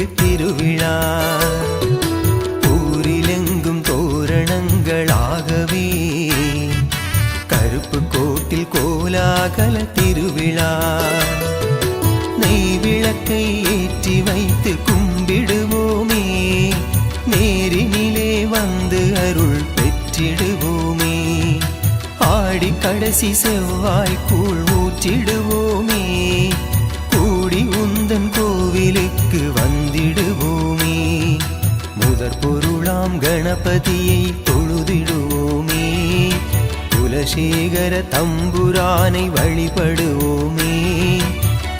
பத்ரகாளி திருவிழா. ஊரிலெங்கும் தோரணங்களாகவே. கருப்பு கோட்டில் கோலாகல திருவிழா. நெய் விளக்கை ஏற்றி வைத்து கும்பிடுவோமே. நேரினிலே வந்து அருள் பெற்றிடுவோமே. ஆடி கடைசி செவ்வாய் கூழ் ஊற்றிடுவோமே. கூடி உந்தன் கோவிலுக்கு வந்து வந்திடுவோமே முதற் பொருளாம் கணபதியை தொழுதிடுவோமே குலசேகர தம்புரானை வழிபடுவோமே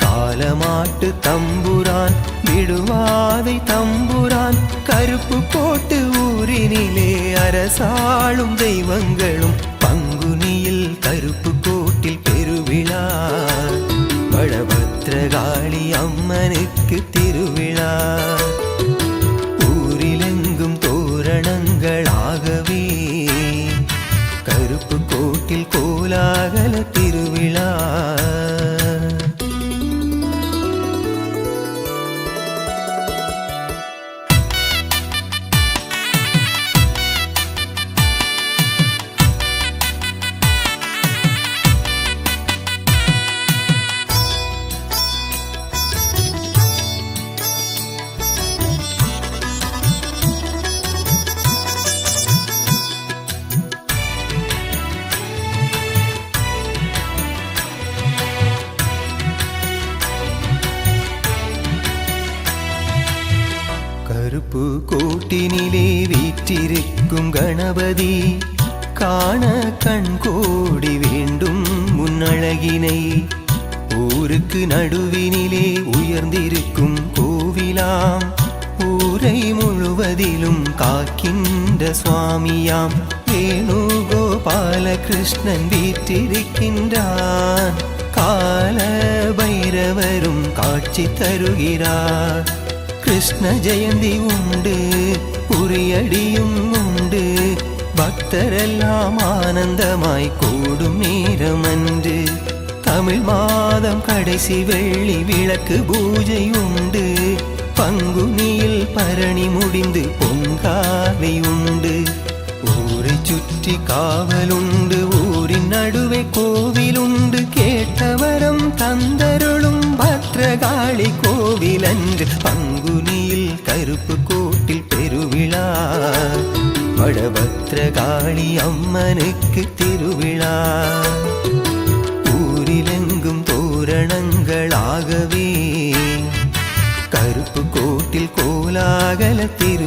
காலமாட்டு தம்புரான் விடுவாதை தம்புரான் கருப்பு போட்டு ஊரினிலே அரசாளும் தெய்வங்களும் பங்குனியில் கருப்பு கோட்டில் பெருவிழா. காளி அம்மனுக்கு திருவிழா. ஊரிலெங்கும் தோரணங்களாகவே கருப்பு கோட்டில் கோலாகல திருவிழா. கோட்டினிலே வீற்றிருக்கும் கணபதி காண கண் கோடி வேண்டும் முன்னழகினை ஊருக்கு நடுவினிலே உயர்ந்திருக்கும் கோவிலாம் ஊரை முழுவதிலும் காக்கின்ற சுவாமியாம் வேணுகோபால கிருஷ்ணன் வீற்றிருக்கின்றான் கால பைரவரும் காட்சி தருகிறார் கிருஷ்ண ஜெயந்தி உண்டு உரியடியும் உண்டு. பக்தரெல்லாம் ஆனந்தமாய் கூடும் நேரமன்று. தமிழ் மாதம் கடைசி வெள்ளி விளக்கு பூஜை உண்டு. பங்குனியில் பரணி முடிந்து பொங்காலை உண்டு. ஊரை சுற்றி காவலுண்டு ஊரின் நடுவே கோவிலுண்டு கேட்டவரம் தந்தர் பத்ரகாளி கோவிலன்று பங்குனியில் கருப்பு கோட்டில் பெருவிழா. வடபத்ர காளி அம்மனுக்கு திருவிழா. ஊரிலெங்கும் தோரணங்களாகவே கருப்பு கோட்டில் கோலாகல திரு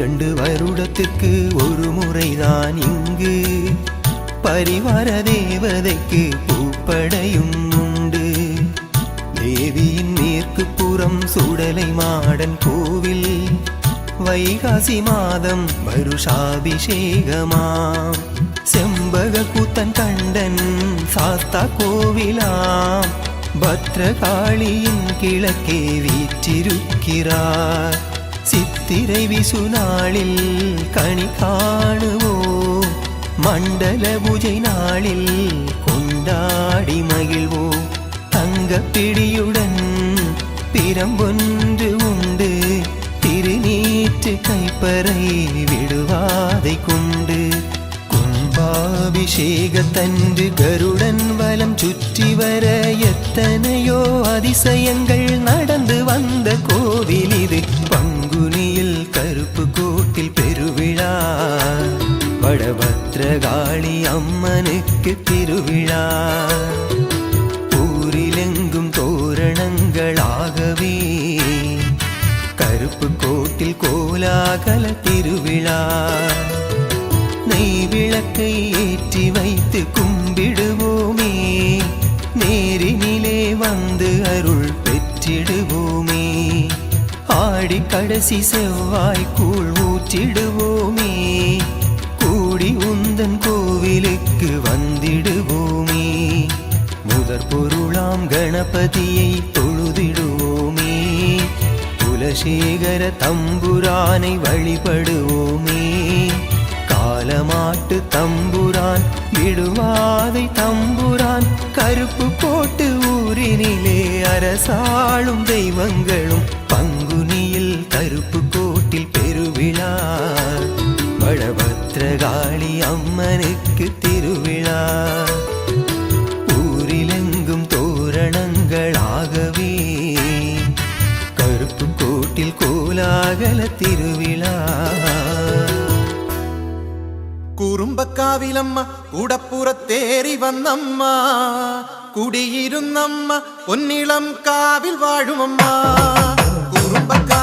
இரண்டு வருடத்துக்கு ஒரு முறைதான் இங்கு. பரிவார தேவதைக்கு பூப்படையும் உண்டு. தேவியின் மேற்கு புறம் சுடலை மாடன் கோவில். வைகாசி மாதம் வருஷாபிஷேகமாம். செம்பக கூத்தன் கண்டன் சாஸ்தா கோவிலாம். பத்ரகாளியின் கிழக்கே வீற்றிருக்கிறார். சித்திரை விசுநாளில் கனி காணுவோம் மண்டல பூஜை நாளில் கொண்டாடி மகிழ்வோம் தங்க பிடியுடன் பிரம்பொன்று உண்டு திருநீற்று கைப்பறை விடுவாதை கொண்டு. கும்பாபிஷேகத்தன்று கருடன் வலம் சுற்றி வர எத்தனையோ அதிசயங்கள் வடபத்ரகாளி அம்மனுக்கு திருவிழா. ஊரிலெங்கும் தோரணங்களாகவே கருப்பு கோட்டில் கோலாகல திருவிழா. நெய் விளக்கை ஏற்றி வைத்து கும்பிடுவோமே. நேரினிலே வந்து அருள் பெற்றிடுவோமே. ஆடி கடைசி செவ்வாய் கூழ் ஊற்றிடுவோம். கணபதியை தொழுதிடுவோமே. குலசேகர தம்புரானை வழிபடுவோமே. காலமாட்டு தம்புரான் விடுவாதை தம்புரான் கருப்பு போட்டு ஊரினிலே அரசாளும் தெய்வங்கள். തിങ്കളാകവേ കറുപ്പും കൂട്ടിൽ കോലാകല തിരുവിള. കുറുമ്പക്കാവിലമ്മ കൂടപ്പുറത്തേറി വന്നമ്മ. കുടിയിരുന്നമ്മ പൊന്നിളം കാവിൽ വാഴുമമ്മ. കുറുമ്പക്കാ